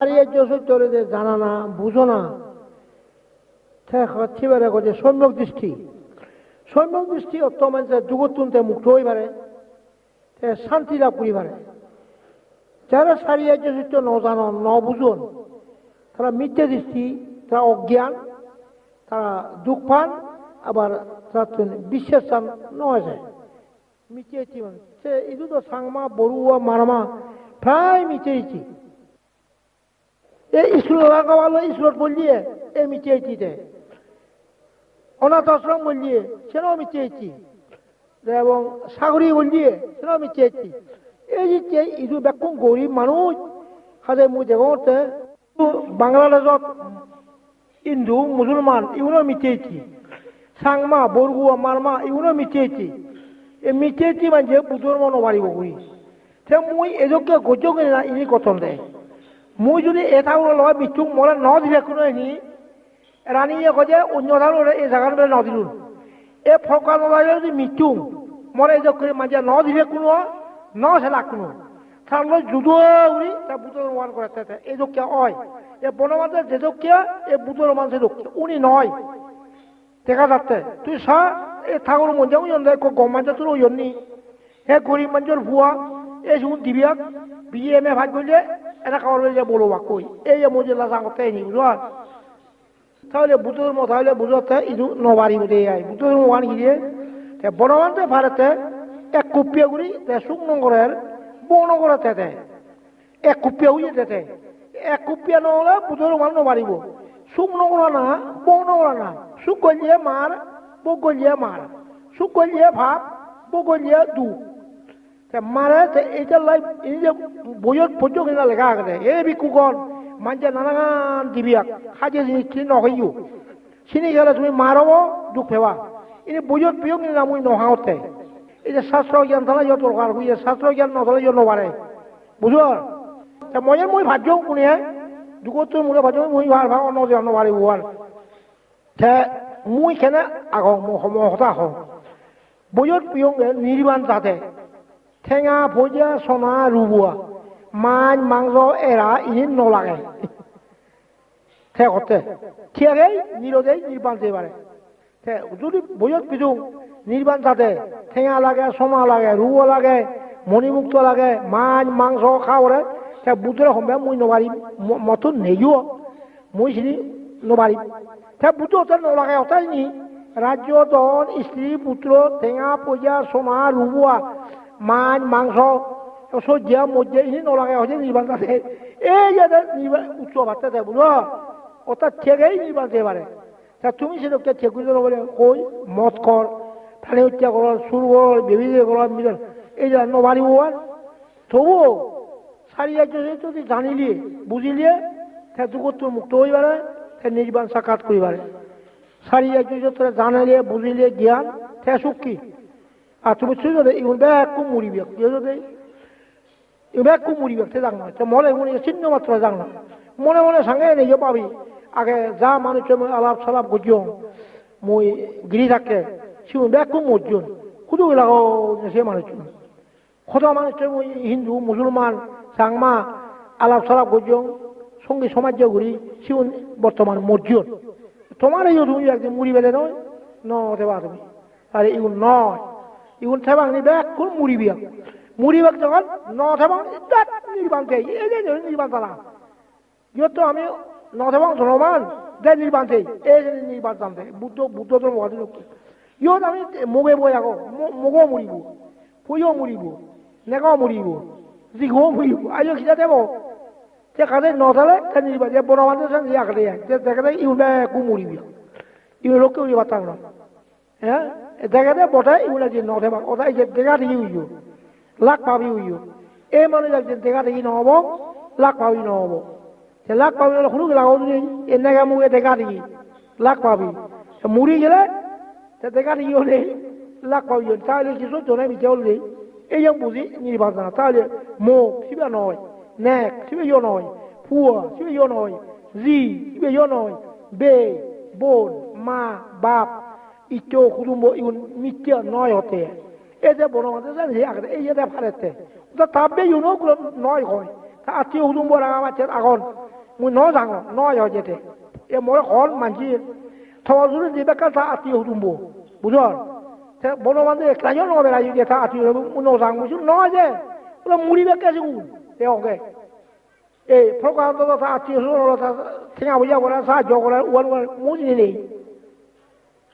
হারিয়ে যশোর চলে যে জানা না, বুঝো না। সম্যক দৃষ্টি। সম্যক দৃষ্টি অত মানুষের মুক্ত শান্তি লাভ করি পারে। যারা সারিয়ে যশোর ন জানো, ন বুঝুন, তারা মিথ্যে দৃষ্টি, তারা অজ্ঞান, তারা দুঃখ পান আবার তারা বিশ্বাস চান নয় যায়। মিথ্যে ইচ্ছি মানে সে ইদু তো সাংমা, বড়ুয়া, মারমা, প্রায় মিথ্যে ইচ্ছি এই স্কুল লাগাওয়ালো স্কুলত বললিয়ে, এই মিথ্যে ইচ্ছিতে অনাথ আশ্রম বললিয়ে সেটাও মিথ্যে ইচ্ছি এবং সাগরী বললিয়ে সেটাও মিথ্যে ইচ্ছি এই যে ইদু বেকুম গরিব মানুষ মুই দেখতে বাংলাদেশত হিন্দু, মুসলমান ইউনো মিথ্যে ইচ্ছি সাংমা, বরগুয়া, মারমা ইউনো মিথ্যে ইচ্ছি এই মিথ্যে ইচ্ছি মানে বুধর মনো বাড়িব করি তে মুই এজকে গজ্য করে না ইনি কথন দেয়। মুই যদি এটা লয় মৃত্যু মরে ন দিলে কোনো এনি রানীয়ে কয়ে অন্য ধারণ এই জায়গার বেলা ন দিলুন এ ফকা নলাইলে যদি মৃত্যু মরে এই করে মাঝে ন দিলে কোনো ন সেলা কোনো তাহলে যুদ্ধ উড়ি তা বুতর মান করে এই দক্ষিয়া হয়। এ বনমাঝে যে দক্ষিয়া এ বুতর মান সে দক্ষিয়া উনি নয় দেখা যাচ্ছে, তুই সা এ ঠাকুর মধ্যে ওই গম মাঝে তোর ওই হে গরিব মানুষের ভুয়া এই শুন দিবিয়া বিয়ে এম এ ভাগ করলে এটা খাওয়ার যে বলো বা কই এই লাসা করতে নি বুঝলো তাহলে বুতুর মতো তাহলে বুঝতে ইদু নবারি বুঝে আই। বুতুর মোয়ান গিয়ে বনবান্তে ভারতে এক কুপিয়া গুড়ি শুকনো করের বন করে তেতে এক কুপিয়া উইয়ে তেতে এক কুপিয়া নহলে বুতুর মান নবারিব শুকনো করা না বন করা না শুক গলিয়ে মার বক গলিয়ে মার শুক গলিয়ে ভাব বক গলিয়ে দু মারে এইটা লাই এই যে বইয়ের পর্যন্ত কিনা লেখা আছে এই বিকুকন মানছে নানান দিবিয়াক খাজে জিনিস চিনি নহইও চিনি গেলে তুমি মারব দুখ ফেবা এনে বইয়ের প্রিয় কিনা মুই নহাওতে এই যে শাস্ত্র জ্ঞান থালে যত দরকার হইয়ে শাস্ত্র জ্ঞান নথলে যত নবারে বুঝো ময়ে মই ভাজ্য কোনে দুগত মোরে ভাজ্য মই ভার ভাগ অন্য যে নবারে বুয়ার তে মুই কেনে আগ মহতা হওঁ বইয়ের প্রিয় নির্বাণ যাতে ঠেঙা ভজা সোনা রুবুয়া মাছ মাংস এরা ইনি নলাগে ঠেকতে ঠিয়াকেই নিরোধেই নির্বাণ যেতে পারে যদি বইয়ত পিছু নির্বাণ তাতে ঠেঙা লাগে সোনা লাগে রুবো লাগে মণিমুক্ত লাগে মাছ মাংস খাওয়ারে সে বুধরে সম্ভে মুই নবারিম মতো নেইও মুই চিনি নবারিম সে বুধ ওতে নলাগে ওটাই নি রাজ্য দন স্ত্রী পুত্র ঠেঙা পজা সোনা রুবুয়া মাছ মাংস সজ্জা মজ্জা ইনি নলাগে হচ্ছে নির্বাণ আছে। এই যে উৎসব বুঝো ওটা থেকেই নির্বাণ যেতে পারে তা তুমি সেটাকে করে বলে কই মদ কর থানে হত্যা কর সুর কর বিভিন্ন কর মিলন এই যে নবারি আর তবু সারিয়া যদি জানিলিয়ে বুঝিলিয়ে তা দুগত মুক্ত হই পারে তা নির্বাণ সাক্ষাৎ করি পারে সারিয়া যদি তোরা জানালিয়ে বুঝিলিয়ে জ্ঞান, তা সুখ কি আর তুমি শুধু ইউন ব্যাগ। মুড়িবে যদি ব্যাগ মুড়িবে সে জান না। মনে মনে চিহ্ন মাত্র জান না। মনে মনে সঙ্গে নিয়ে পাবি। আগে যা মানুষ আলাপ সালাপ গুজিও মই গিরি থাকে সিউ ব্যাগ মজ্জন খুদু লাগাও সে মানুষ কত মানুষ হিন্দু, মুসলমান, সাংমা, আলাপ সালাপ গুজিও সঙ্গে সমাজ ঘুরি সিউ বর্তমান মজ্জন তোমার এই তুমি একদিন মুড়ি বেলে নয় ন দেবা তুমি আরে ইগুন নয়। ইগুন থেবাং নি কোন মুড়ি বিয়া মুড়ি ব্যাগ যখন, ন থেবাং দাঁত নির্বাণ দেয়। এই যে নির্বাণ তালা ইয়ত আমি ন থেবাং ধনমান দে নির্বাণ দেয়, এই যে নির্বাণ জানতে বুদ্ধ বুদ্ধ তো মহাদি লোক ইয়ত আমি মোগে বই আগো মোগো মুড়িব, ফুইও মুড়িব, নেগাও মুড়িব জিঘো মুড়িব। আইও খিজা দেব? তে কাদে ন থালে তে নির্বাণ, যে বনমানে সঙ্গে ইয়া কাদে তে দেখাতে ইউ ব্যাগ কু মুড়িবি। ইউ লোককে উড়িবা তাংলা হ্যাঁ? দেখাতে বটাই ইউলা যে ন থেবাং ওটাই যে দেখা দেখি উইও লাখ পাবি উইও এই মানুষ একদিন দেখা দেখি নহব, লাখ পাবি নহব। সে লাখ পাবি হলে শুনুক যদি এনেকে মোক দেখা দেখি লাখ পাবি মুড়ি গেলে দেখা দেখি হলে লাখ পাবি তাহলে কিছু জনে মিঠে হলে এই যে বুঝি নির্বাচন তাহলে মোক সিবা নয় নেক সিবে ইয় নয় ফুয়া সিবে ইয় নয় জি সিবে ইয় নয় বে, বোন, মা, বাপ ইটো কুটুম্ব ইগুন মিথ্যা নয় হতে। এই যে বনমাতে জানি সেই আগতে এই যে ফারেতে তা তাবে ইউনো নয় হয়। তা আত্মীয় কুটুম্ব রাঙা মাছের আগন। মুই ন যাং ন যাও যেতে। এ মই হল মানছি। থবা যদি দিবে কাছা আত্মীয় হুতুম্বো বুঝর তে বনবান্ধে একলাইও ন বেড়াই যেটা আত্মীয় মুই ন যাং বুঝু ন যে। ওলা মুড়ি বেকে আছে এ ওকে এই কথা আত্মীয় ঠেঙা বুঝা করে সাহায্য করে ওয়ান মুজি নেই।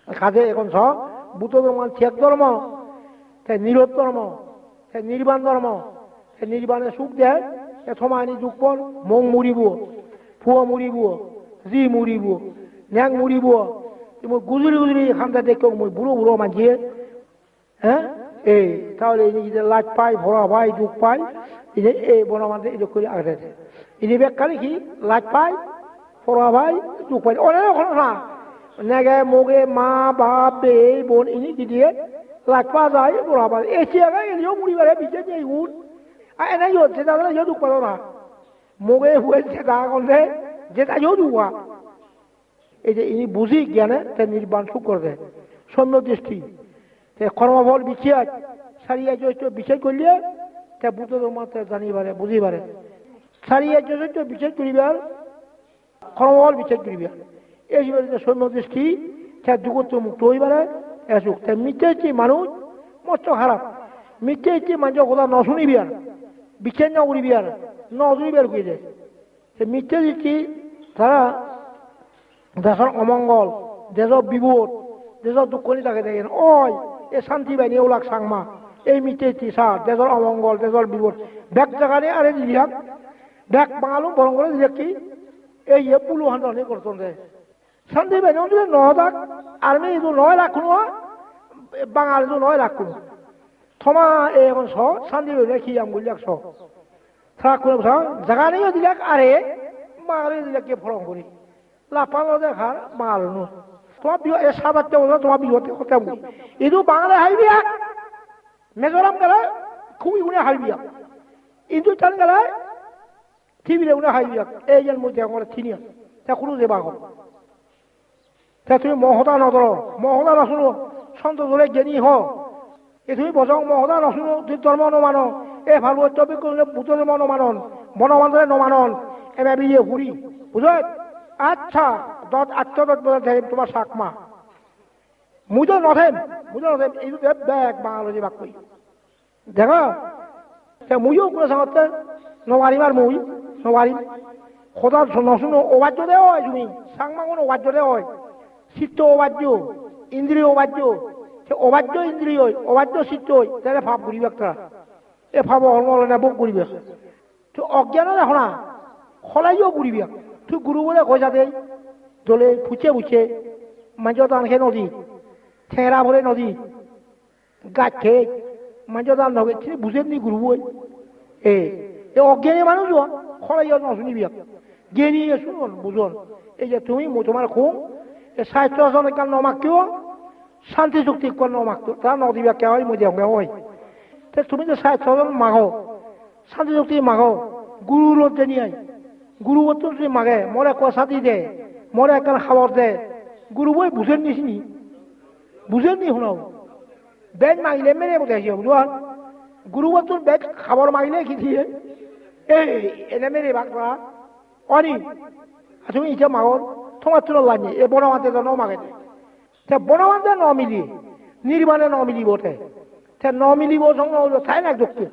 কাজে এখন স বুদ্ধ ধর্ম ছেক ধর্ম সে নিরোধ ধর্ম সে নির্বাণ ধর্ম সে নির্বাণে সুখ দেয়, এ সমানি যুগ পর মং মুড়িব ফুয়া মুড়িব জি মুড়িব ন্যাং মুড়িব মই গুজরি গুজরি খামটা দেখো মই বুড়ো বুড়ো মাঝিয়ে হ্যাঁ? এই, তাহলে যে লাজ পাই ভরা ভাই যুগ পাই এই যে এই বনমান্তে এই করে আগে এই যে বেকারি কি, লাজ পাই ভরা ভাই যুগ পাই অনেক ঘটনা দিয়ে ভাই এই চেয়ারে এলিও মুড়ি বারে বিচে যে উঠ আর এনে ইয়ে সেটা বলে ইয়ে দুঃখ না মোগে হুয়ে সেটা করলে যেটা ইয়ে দুঃখ এই যে ইনি বুঝি জ্ঞানে তে নির্বাণ সুখ করবে সৌম্য দৃষ্টি তে কর্মফল বিছিয়া সারিয়া চৈত্য বিচার করলে তে বুদ্ধ ধর্মতে জানিবারে বুঝিবারে সারিয়া চৈত্য বিচার করিবার কর্মফল বিচার করিবার এই যে সৌম্য দৃষ্টি তে দুগত মুক্ত হইবারে এসুক তে মিথ্যে মানুষ, মস্ত খারাপ। মিথ্যে মানুষ কথা ন শুনিবিয়ার বিচার ন করিবিয়ার ন শুনিবার কই যায়? সে মিথ্যে দৃষ্টি তারা দেশের অমঙ্গল, দেশের বিপদ, দেশের দুঃখ নি তাকে দেখেন। ওই, এ শান্তি বাহিনী ওলাক সাংমা। এই মিটে তিসা দেশের অমঙ্গল, দেশের বিপদ। ব্যাগ জায়গানে আরে দিলিয়াক ব্যাগ বাঙালো বরং করে দিলে কি? এই পুলু হান্ডনে করতেন রে শান্তি বাহিনী যদি ন দাক আর্মি ইদু নয় লাখ কোনো, বাঙাল ইদু নয় লাখ কোনো। থমা এই এখন স শান্তি বাহিনী কি আম গুলিয়াক স। থাক কোনো জায়গা নেই দিলাক আরে, বাঙালি দিলাক কে ফরম করি। লাপালো দেখার মালনো তোমার বিহ, এ সাবাতে তোমার বিহতে কথা বলি ইদু বাংলা হাইবিয়া মেজোরাম গেলে খুবই গুণে হাইবিয়া টান গেলে টিভিলে গুণে হাইবিয়া এই যেন মধ্যে আমার তা কোনো যে বাঘ তা তুমি মহদা নদর মহদা নশুনো সন্ত ধরে জ্ঞানী হ এ তুমি বজং মহদা নশুনো তুই ধর্ম নমান এ ভাগবত করলে ভূত ধর্ম নমানন বনবান্ধবে নমানন এবার বিয়ে হুড়ি বুঝত আচ্ছা দত আচ্ছা দত বলে দেখেন তোমার সাকমা মুজো নথেন মুজো নথেন এই যে ব্যাগ বাঙালি বাক কই দেখো মুজো করে সাথে নবারিমার মুই নবারিম খোদা নশুনো অবাজ্য দে হয় তুমি সাংমাঙ্গন অবাজ্য দে হয়? চিত্ত অবাজ্য ইন্দ্রিয় অবাজ্য সে অবাজ্য ইন্দ্রিয় অবাজ্য চিত্ত তাহলে ভাব ঘুরিবে একটা। এ ভাব অঙ্গল নেব ঘুরিবে তো অজ্ঞান দেখো না সলাইও ঘুরিবে তুই গুরু বলে কইসা দেই দলে ফুচে ফুচে মাঞ্জ দান খে নদী, ঠেরা ভরে নদী গাছ খেয়ে মাঞ্জ দান নগে বুঝেন নি গুরু বই এ এ অজ্ঞানী মানুষ খরাইও ন শুনিবি। জ্ঞানী শুনুন, বুঝুন, এই যে তুমি তোমার খুন এ স্বাস্থ্য আসন কাল নমাক কিয়? শান্তি চুক্তি কল নমাক তা নদীবা কে হয়? দেওয়া হয়। তে তুমি যে স্বাস্থ্য আসন মাগো, শান্তি চুক্তি মাগো গুরু গুরু বস্তু যদি মাগে মরে কষা দি দে মরে একখান খাবার দে গুরু বই বুঝেন নিসনি নি শুনাও? বেগ মাগিলে মেরে বোঝাই বুঝুন গুরু বস্তুর বেগ খাবার মাগিলে কি দিয়ে? এই, এনে মেরে বাকরা অনি তুমি ইচ্ছা মাগর তো লাগে, এ বনমাতে তো ন মাগে দে। তে বনমাতে ন মিলি, নির্বাণে ন মিলিব তে তে ন মিলিব সঙ্গে ঠাই না যুক্তি।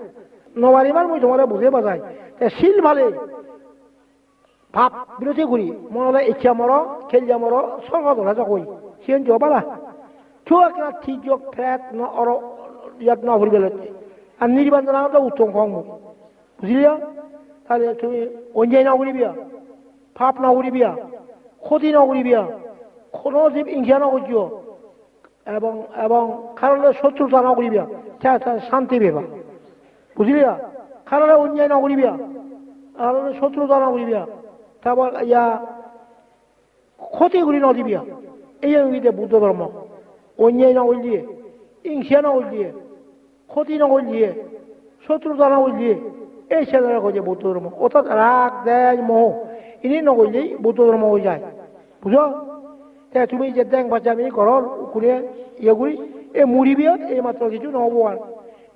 নবারিবার মই তোমার বুঝে বাজাই। তে শিল ভালে ভাব বিরতি করি মনলে ইচ্ছা মর খেলিয়া মর স্বর্গ ধরা কই সিয়েন জবালা চুয়া কেনা ঠিক যোগ ফ্যাট ন অর ইয়াত ন ভরি বেলতে আর নির্বাচন তো উত্তম কম বুঝলিয়া তাহলে তুমি অন্যায় না করিবিয়া পাপ না করিবিয়া ক্ষতি না করিবিয়া কোনো জীব ইংসা না করিও এবং এবং কারণে শত্রুতা না করিবিয়া শান্তি পেবা বুঝলিয়া কারণে অন্যায় না করিবিয়া কারণে শত্রুতা না করিবিয়া তারপর ইয়া ক্ষতি করি নদিবিয়া এই যে বুদ্ধ ধর্ম অন্যায় না দিয়ে হিংসা না দিয়ে ক্ষতি না দিয়ে শত্রুতা না দিয়ে এই ছেলেরা কইছে বৌদ্ধ ধর্ম অর্থাৎ রাগ দেয় মোহ ইনি নকরলেই বৌদ্ধ ধর্ম হয়ে যায়। বুঝো? তে তুমি যে দেখ বাচ্চা আমি ঘর করে ইয়ে করি এই মুড়ি বিয়ে এই মাত্র কিছু নহব আর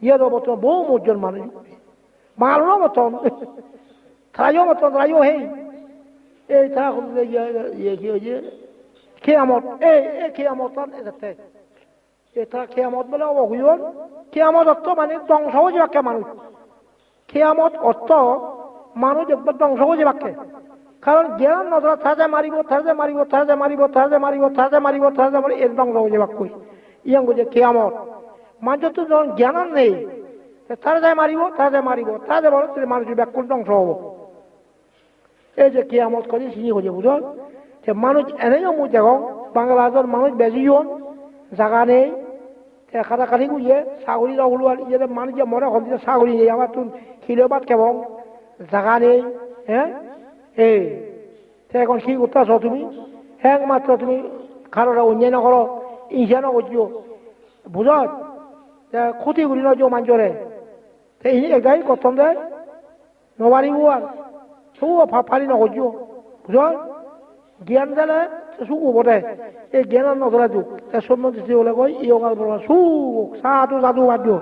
ইয়ে তো বর্তমান বহু মর্জন মানুষ। মালও মতন। তারাইও মতন তারাইও হেই। এই তা খুঁজলে ইয়ে কি হয়েছে? খেয়ামত এই এই খেয়ামত এটাতে এটা খেয়ামত বলে অবগুজন খেয়ামত অর্থ মানে ধ্বংস হয়ে যাবে মানুষ। খেয়ামত অর্থ মানুষ একবার ধ্বংস হয়ে যাবে কারণ জ্ঞান নজরা থাজে মারিব থাজে মারিব থাজে মারিব থাজে মারিব থাজে মারিব থাজে মারি এর ধ্বংস হয়ে যাবে কই ইয়াং বুঝে খেয়ামত মানুষের তো যখন জ্ঞান নেই। তারা যায় মারিব তারা যায় মারিব তারা যায় বলো মানুষ ব্যাকুল ধ্বংস হব। এই যে কেয়ামত করে সিনি হয়ে বুঝল যে মানুষ এনেও মুই দেখো বাংলাদেশের মানুষ বেশি জন জায়গা নেই। খাটা খালি গুলিয়ে ছাগলি ওলোয়ার ইয়ে মানুষ যে মরে হল যে ছাগলি নেই। আবার তুন খিলে বাদ কেবল জায়গা নেই হ্যাঁ? এই এখন কি করতেছ তুমি? হ্যাঁ মাত্র তুমি খারোটা অন্যান্য করো ইনসানো করছ বুঝত ক্ষতি করি না যে মাঞ্জরে এগাই কথম দেয় নবারিব আর সব ফালি নকরছো বুঝল জ্ঞান দিলে সুখ বটে এই জ্ঞান নধরা যুগ সম্বন্ধ হলে কই ইয়গাল বলা সুখ সাধু সাধু বাদ দিও